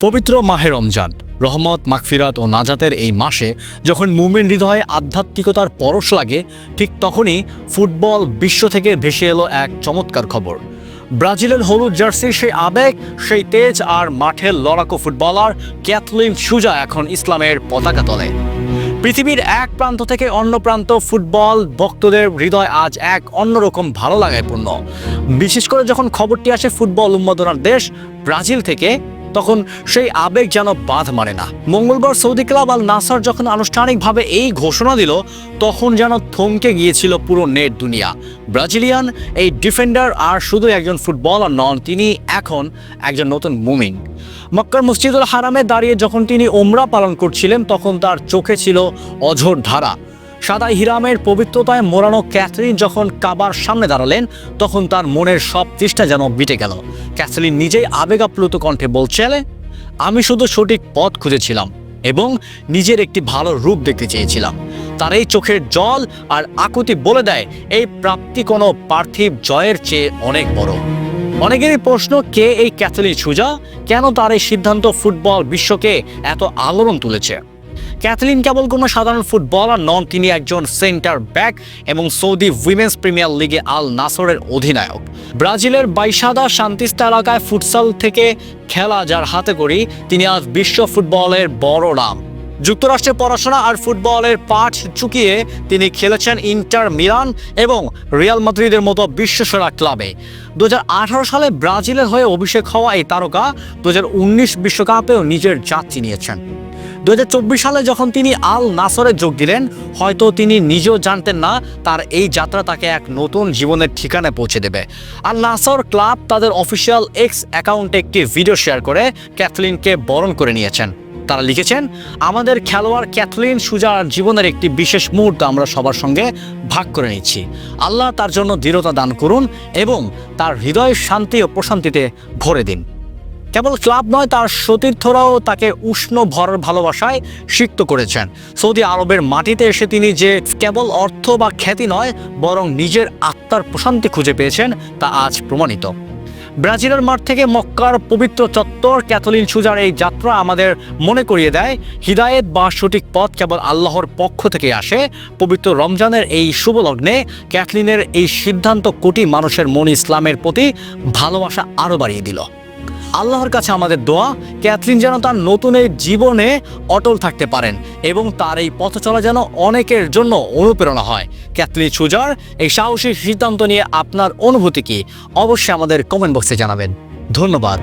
পবিত্র মাহে রমজান, রহমত, মাগফিরাত ও নাজাতের এই মাসে যখন মুমিন হৃদয়ে আধ্যাত্মিকতার পরশ লাগে, ঠিক তখনই ফুটবল বিশ্ব থেকে ভেসে এলো এক চমৎকার খবর। ব্রাজিলের হলুদ জার্সির সেই আবেগ, সেই তেজ আর মাঠের লড়াকু ফুটবলার ক্যাথলিন সুজা এখন ইসলামের পতাকা তলে। পৃথিবীর এক প্রান্ত থেকে অন্য প্রান্ত ফুটবল ভক্তদের হৃদয় আজ এক অন্যরকম ভালো লাগায় পূর্ণ। বিশেষ করে যখন খবরটি আসে ফুটবল উন্মাদনার দেশ, ব্রাজিল থেকে তখন সেই আবেগ যেন বাঁধ মানে না। মঙ্গলবার সৌদি ক্লাব আল নাসার যখন আনুষ্ঠানিকভাবে এই ঘোষণা দিল, তখন যেন থমকে গিয়েছিল পুরো নেট দুনিয়া। ব্রাজিলিয়ান এই ডিফেন্ডার আর শুধু একজন ফুটবলার নন, তিনি এখন একজন নতুন মুমিন। মক্কার মসজিদুল হারামে দাঁড়িয়ে যখন তিনি ওমরা পালন করছিলেন, তখন তার চোখে ছিল অঝোর ধারা। সাদা হিরামের পবিত্রতায় মোড়ানো ক্যাথরিন যখন কাবার সামনে দাঁড়ালেন, তখন তার মনের সব তৃষ্ণা যেন বিটে গেল। ক্যাথরিন নিজেই আবেগাপ্লুত কণ্ঠে বলছিলে আমি শুধু সঠিক পথ খুঁজেছিলাম এবং নিজের একটি ভালো রূপ দেখতে চেয়েছিলাম। তার এই চোখের জল আর আকুতি বলে দেয়, এই প্রাপ্তি কোনো পার্থিব জয়ের চেয়ে অনেক বড়। অনেকেরই প্রশ্ন, কে এই ক্যাথলিন সুজা? কেন তার এই সিদ্ধান্ত ফুটবল বিশ্বকে এত আলোড়ন তুলেছে? ক্যাথলিন কেবল কোনো সাধারণ ফুটবলার নন, তিনি একজন সেন্টার ব্যাক এবং সৌদি উইমেন্স প্রিমিয়ার লিগে আল নাসরের অধিনায়ক। ব্রাজিলের বাইসাদা শান্তিস্তা এলাকায় ফুটসাল থেকে খেলা যার হাতে করি তিনি আজ বিশ্ব ফুটবলের বড় নাম। যুক্তরাষ্ট্রে পড়াশোনা আর ফুটবলের পাঠ চুকিয়ে তিনি খেলেছেন ইন্টার মিলান এবং রিয়াল মাদ্রিদের মতো বিশ্বসেরা ক্লাবে। দুই হাজার আঠারো সালে ব্রাজিলের হয়ে অভিষেক হওয়া এই তারকা দু বিশ্বকাপেও নিজের যাত্রী নিয়েছেন। দুই হাজার চব্বিশ সালে যখন তিনি আল নাসরে যোগ দিলেন, হয়তো তিনি নিজেও জানতেন না তার এই যাত্রা তাকে এক নতুন জীবনের ঠিকানায় পৌঁছে দেবে। আল নাসর ক্লাব তাদের অফিসিয়াল এক্স অ্যাকাউন্টে একটি ভিডিও শেয়ার করে ক্যাথলিনকে বরণ করে নিয়েছেন। তারা লিখেছেন, আমাদের খেলোয়াড় ক্যাথলিন সুজার জীবনের একটি বিশেষ মুহূর্ত আমরা সবার সঙ্গে ভাগ করে নিচ্ছি। আল্লাহ তার জন্য দৃঢ়তা দান করুন এবং তার হৃদয় শান্তি ও প্রশান্তিতে ভরে দিন। কেবল ক্লাব নয়, তার সতীর্থরাও তাকে উষ্ণ ভরার ভালোবাসায় সিক্ত করেছেন। সৌদি আরবের মাটিতে এসে তিনি যে কেবল অর্থ বা খ্যাতি নয়, বরং নিজের আত্মার প্রশান্তি খুঁজে পেয়েছেন, তা আজ প্রমাণিত। ব্রাজিলের মাঠ থেকে মক্কার পবিত্র চত্বর ক্যাথলিন সুজার এই যাত্রা আমাদের মনে করিয়ে দেয়, হিদায়েত বা সঠিক পথ কেবল আল্লাহর পক্ষ থেকে আসে। পবিত্র রমজানের এই শুভ লগ্নে ক্যাথলিনের এই সিদ্ধান্ত কোটি মানুষের মন ইসলামের প্রতি ভালোবাসা আরও বাড়িয়ে দিল। আল্লাহর কাছে আমাদের দোয়া। ক্যাথলিন যেন তার নতুন এই জীবনে অটল থাকতে পারেন এবং তার এই পথ চলা যেন অনেকের জন্য অনুপ্রেরণা হয়। ক্যাথলিন সুজার, এই সাহসী সিদ্ধান্ত নিয়ে আপনার অনুভূতি কি? অবশ্যই আমাদের কমেন্ট বক্সে জানাবেন। ধন্যবাদ।